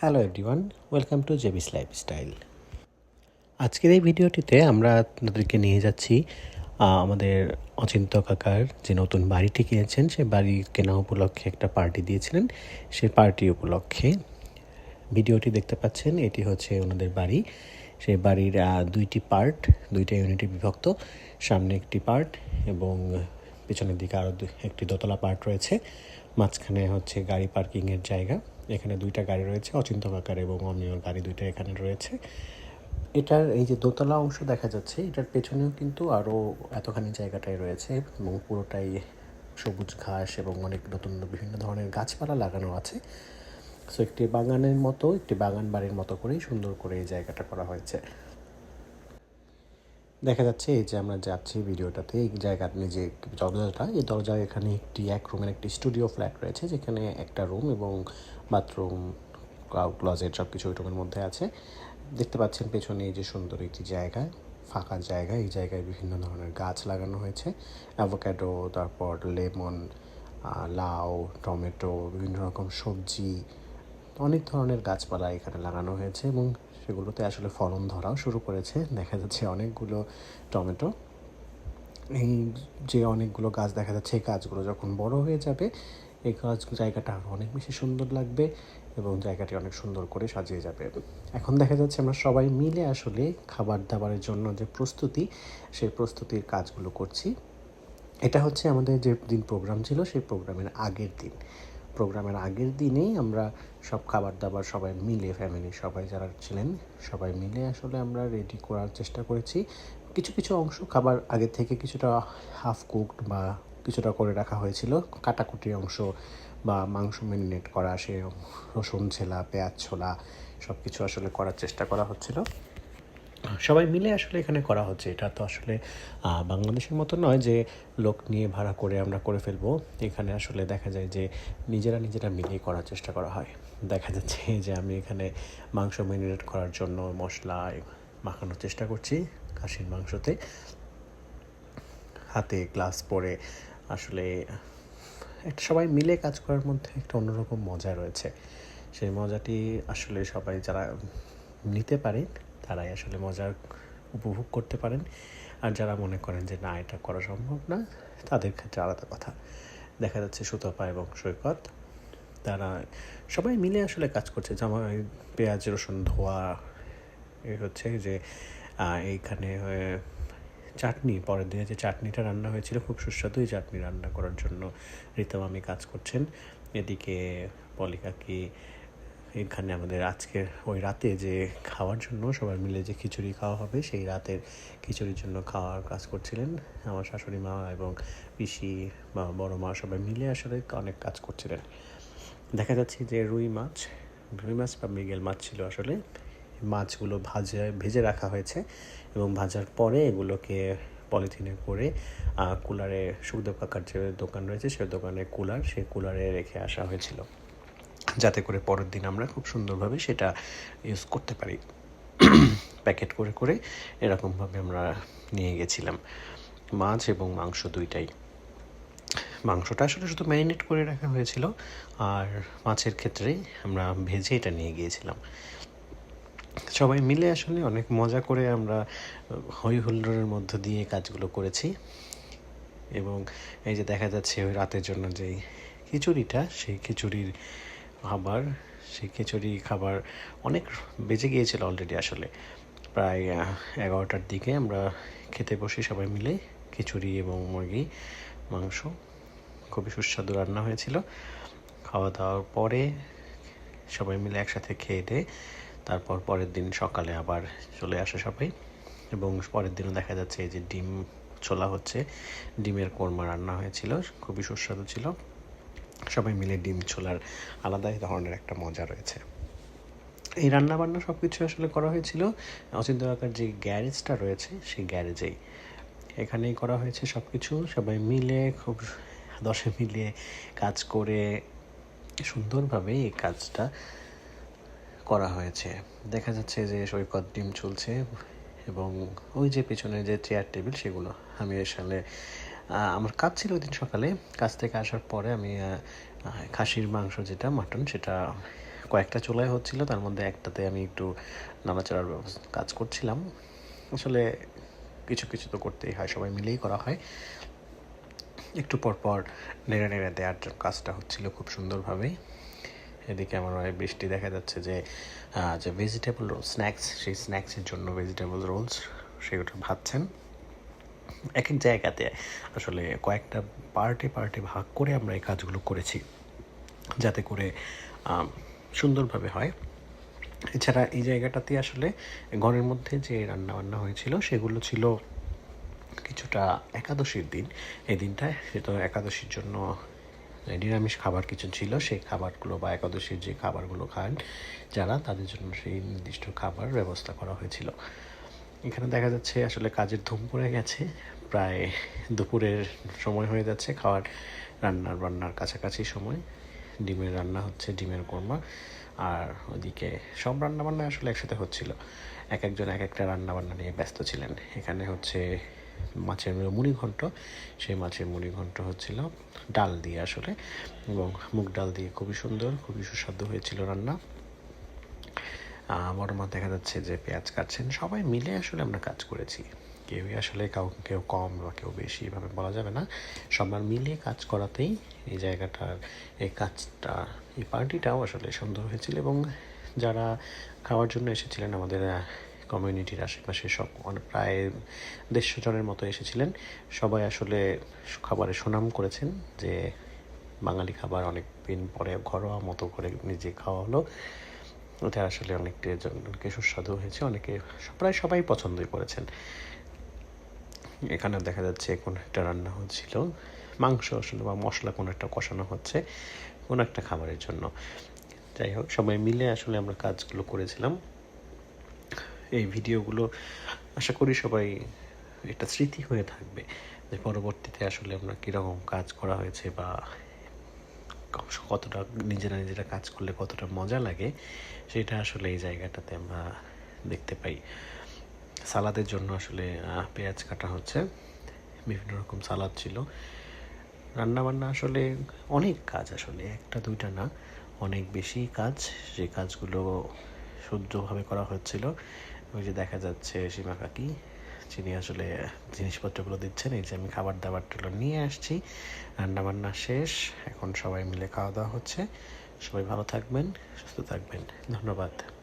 Hello everyone welcome to JB's lifestyle আজকের এই ভিডিওটিতে আমরা আপনাদেরকে নিয়ে যাচ্ছি আমাদের অচিন্ত কাকার যে নতুন বাড়িটি কিনেছেন সেই বাড়ি কেনা উপলক্ষে একটা পার্টি দিয়েছিলেন। সেই পার্টি উপলক্ষে ভিডিওটি দেখতে পাচ্ছেন, এটি হচ্ছে ওনাদের বাড়ি। সেই বাড়ির দুইটি পার্ট, দুইটা ইউনিটে বিভক্ত। সামনে একটি পার্ট এবং পিছনের দিকে আরও একটি দোতলা পার্ট রয়েছে। মাঝখানে হচ্ছে গাড়ি পার্কিংয়ের জায়গা। এখানে দুইটা গাড়ি রয়েছে অচিন্ত কাকার এবং অন্য গাড়ি দুইটা এখানে রয়েছে। এটার এই যে দোতলা অংশ দেখা যাচ্ছে, এটার পেছনেও কিন্তু আরও এতখানি জায়গাটাই রয়েছে এবং পুরোটাই সবুজ ঘাস এবং অনেক নতুন বিভিন্ন ধরনের গাছপালা লাগানো আছে। সো একটি বাগানের মতো, একটি বাগান বাড়ির মতো করেই সুন্দর করে এই জায়গাটা করা হয়েছে। দেখা যাচ্ছে এই যে আমরা যাচ্ছি ভিডিওটাতে, এই জায়গার যে দরজাটা, এই দরজার এখানে একটি, এক রুমের একটি স্টুডিও ফ্ল্যাট রয়েছে, যেখানে একটা রুম এবং বাথরুম ক্লজেট সব কিছু ওই রুমের মধ্যে আছে। দেখতে পাচ্ছেন পেছনে এই যে সুন্দর একটি জায়গা, ফাঁকা জায়গা, এই জায়গায় বিভিন্ন ধরনের গাছ লাগানো হয়েছে। অ্যাভোক্যাডো তারপর লেমন লাউ, টমেটো, বিভিন্ন রকম সবজি, অনেক ধরনের গাছপালা এখানে লাগানো হয়েছে এবং সেগুলোতে আসলে ফলন ধরাও শুরু করেছে। দেখা যাচ্ছে অনেকগুলো টমেটো। এই যে অনেকগুলো গাছ দেখা যাচ্ছে, এই গাছগুলো যখন বড় হয়ে যাবে, এই গাছ জায়গাটা আরও অনেক বেশি সুন্দর লাগবে এবং জায়গাটি অনেক সুন্দর করে সাজিয়ে যাবে। এখন দেখা যাচ্ছে আমরা সবাই মিলে আসলে খাবার দাবারের জন্য যে প্রস্তুতি, সেই প্রস্তুতির কাজগুলো করছি। এটা হচ্ছে আমাদের যে দিন প্রোগ্রাম ছিল, সেই প্রোগ্রামের আগের দিন। প্রোগ্রামের আগের দিনেই আমরা সব খাবার দাবার সবাই মিলে ফ্যামিলি সবাই যারা ছিলেন, সবাই মিলে আসলে আমরা রেডি করার চেষ্টা করেছি। কিছু কিছু অংশ খাবার আগে থেকে কিছুটা হাফ কুকড বা কিছুটা করে রাখা হয়েছিল। কাটাকুটি অংশ বা মাংস ম্যারিনেট করা, সে রসুন, ছেলা, পেঁয়াজ, ছোলা সব কিছু আসলে করার চেষ্টা করা হচ্ছিল। সবাই মিলে আসলে এখানে করা হচ্ছে। এটা তো আসলে বাংলাদেশের মতো নয় যে লোক নিয়ে ভাড়া করে আমরা করে ফেলব। এখানে আসলে দেখা যায় যে নিজেরা নিজেরা মিলেই করার চেষ্টা করা হয়। দেখা যাচ্ছে যে আমি এখানে মাংস ম্যারিনেট করার জন্য মশলা মাখানোর চেষ্টা করছি খাসির মাংসতে। হাতে গ্লাস পরে আসলে একটা সবাই মিলে কাজ করার মধ্যে একটা অন্যরকম মজা রয়েছে। সেই মজাটি আসলে সবাই যারা নিতে পারেন তারাই আসলে মজার উপভোগ করতে পারেন। আর যারা মনে করেন যে, না, এটা করা সম্ভব না, তাদের ক্ষেত্রে আলাদা কথা। দেখা যাচ্ছে সুতপা এবং সৈকত, তারা সবাই মিলে আসলে কাজ করছে। এই পেঁয়াজ, রসুন, ধোয়া এই হচ্ছে যে এইখানে চাটনি, পরের দিনে যে চাটনিটা রান্না হয়েছিল, খুব সুস্বাদু এই চাটনি রান্না করার জন্য রিতম আমি কাজ করছেন। এদিকে পলিকাকি এখানে আমাদের আজকের ওই রাতে যে খাওয়ার জন্য সবাই মিলে যে খিচুড়ি খাওয়া হবে, সেই রাতের খিচুড়ির জন্য খাওয়ার কাজ করছিলেন আমার শাশুড়ি মা এবং পিসি বা বড় মা সবাই মিলে আসলে অনেক কাজ করছিলেন। দেখা যাচ্ছে যে রুই মাছ রুই মাছ বা মৃগেল মাছ ছিল আসলে। মাছগুলো ভাজে, ভেজে রাখা হয়েছে এবং ভাজার পরে এগুলোকে পলিথিনে করে কুলারে সুখদেব কাকার যে দোকান রয়েছে, সে দোকানে কুলার সেই কুলারে রেখে আসা হয়েছিল। যাতে করে পরের দিন আমরা খুব সুন্দরভাবে সেটা ইউজ করতে পারি। প্যাকেট করে করে এরকমভাবে আমরা নিয়ে গেছিলাম। মাছ এবং মাংস দুইটাই। মাংসটা আসলে শুধু ম্যারিনেট করে রাখা হয়েছিল, আর মাছের ক্ষেত্রে আমরা ভেজে এটা নিয়ে গিয়েছিলাম। সবাই মিলে আসলে অনেক মজা করে আমরা হই হুল্লোড়ের মধ্য দিয়ে কাজগুলো করেছি। এবং এই যে দেখা যাচ্ছে ওই রাতের জন্য যে খিচুড়িটা, সেই খিচুড়ির খাবার, সেই খিচুড়ি খাবার অনেক বেজে গিয়েছিল অলরেডি আসলে। প্রায় এগারোটার দিকে আমরা খেতে বসি সবাই মিলে খিচুড়ি এবং মুরগি, মাংস, খুবই সুস্বাদু রান্না হয়েছিল। খাওয়া দাওয়ার পরে সবাই মিলে একসাথে খেয়ে দিয়ে তারপর পরের দিন সকালে আবার চলে আসে সবাই। এবং পরের দিনও দেখা যাচ্ছে যে ডিম ছোলা হচ্ছে, ডিমের কোরমা রান্না হয়েছিল, খুবই সুস্বাদু ছিল। সবাই মিলে ডিম ছোলার আলাদাই ধরনের একটা মজা রয়েছে। এই রান্না বান্না সব কিছু আসলে করা হয়েছিল অচিন্ত কাকার যে গ্যারেজটা রয়েছে সেই গ্যারেজেই। এখানেই করা হয়েছে সব কিছু সবাই মিলে খুব দশে মিলিয়ে কাজ করে সুন্দরভাবে এই কাজটা করা হয়েছে। দেখা যাচ্ছে যে সৈকত ডিম চলছে এবং ওই যে পেছনে যে চেয়ার টেবিল সেগুলো, আমি আসলে আমার কাজ ছিল ওই দিন সকালে। কাজ থেকে আসার পরে আমি খাসির মাংস যেটা মাটন সেটা কয়েকটা চুলায় হচ্ছিল। তার মধ্যে একটাতে আমি একটু নাড়াচাড়ার ব্যবস্থা, কাজ করছিলাম। আসলে কিছু কিছু তো করতেই হয়, সবাই মিলেই করা হয়। একটু পর পর নেড়ে নেড়ে দেওয়ার কাজটা হচ্ছিল খুব সুন্দরভাবেই। এদিকে আমার ওই বৃষ্টি দেখা যাচ্ছে যে যে ভেজিটেবল রোল স্ন্যাক্স সেই স্ন্যাক্সের জন্য ভেজিটেবল রোলস সেগুলো ভাবছেন এক এক জায়গাতে আসলে কয়েকটা পার্টে পার্টে ভাগ করে আমরা এই কাজগুলো করেছি। যাতে করে সুন্দরভাবে হয়। এছাড়া এই জায়গাটাতে আসলে ঘরের মধ্যে যে রান্না বান্না হয়েছিল, সেগুলো ছিল কিছুটা একাদশীর দিন। এই দিনটায় সেটা একাদশীর জন্য নিরামিষ খাবার কিছু ছিল। সেই খাবারগুলো বা একাদশীর যে খাবারগুলো খান যারা, তাদের জন্য সেই নির্দিষ্ট খাবার ব্যবস্থা করা হয়েছিল। এখানে দেখা যাচ্ছে আসলে কাজের ধুম পড়ে গেছে। প্রায় দুপুরের সময় হয়ে যাচ্ছে খাওয়ার রান্নার বান্নার কাছাকাছি সময়। ডিমের রান্না হচ্ছে ডিমের কোরমা। আর ওদিকে সব রান্না বান্না আসলে একসাথে হচ্ছিল। এক একজন এক একটা রান্নাবান্না নিয়ে ব্যস্ত ছিলেন। এখানে হচ্ছে মাছের মুড়ি ঘন্ট। সেই মাছের মুড়ি ঘন্ট হচ্ছিল ডাল দিয়ে আসলে। এবং মুগ ডাল দিয়ে খুবই সুন্দর, খুবই সুস্বাদু হয়েছিল রান্না। বড় মা দেখা যাচ্ছে যে পেঁয়াজ কাটছেন। সবাই মিলে আসলে আমরা কাজ করেছি। কেউই আসলে কাউ কেউ কম বা কেউ বেশি এভাবে বলা যাবে না। সবার মিলে কাজ করাতেই এই জায়গাটার, এই কাজটা, এই পার্টিটাও আসলে সুন্দর হয়েছিল এবং যারা খাওয়ার জন্য এসেছিলেন আমাদের কমিউনিটির আশেপাশে সব প্রায় দেড়শো জনের মতো এসেছিলেন। সবাই আসলে খাবারে সুনাম করেছেন যে বাঙালি খাবার অনেক দিন পরে ঘরোয়া মতো করে নিজে খাওয়া হলো। ওটা আসলে অনেকটা জনকে সুস্বাদু হয়েছে, অনেকে প্রায় সবাই পছন্দই করেছেন। এখানে দেখা যাচ্ছে কোনো একটা রান্না হচ্ছিল, মাংস আসলে বা মশলা কোনো একটা কষানো হচ্ছে, কোনো একটা খাবারের জন্য। যাই হোক, সবাই মিলে আসলে আমরা কাজগুলো করেছিলাম। এই ভিডিওগুলো আশা করি সবাই একটা স্মৃতি হয়ে থাকবে যে পরবর্তীতে আসলে আমরা কীরকম কাজ করা হয়েছে বা কতটা নিজেরা নিজেরা কাজ করলে কতটা মজা লাগে, সেটা আসলে এই জায়গাটাতে আমরা দেখতে পাই। সালাদের জন্য আসলে পেঁয়াজ কাটা হচ্ছে। বিভিন্ন রকম সালাদ ছিল। রান্না বান্না আসলে অনেক কাজ আসলে, একটা দুইটা না, অনেক বেশি কাজ। যে কাজগুলো সহ্যভাবে করা হচ্ছিল, ওই যে দেখা যাচ্ছে সীমা কাকি যিনি আসলে জিনিসপত্রগুলো দিচ্ছেন, এই যে আমি খাবার দাবারগুলো নিয়ে আসছি। রান্নাবান্না শেষ, এখন সবাই মিলে খাওয়া দাওয়া হচ্ছে। সবাই ভালো থাকবেন, সুস্থ থাকবেন। ধন্যবাদ।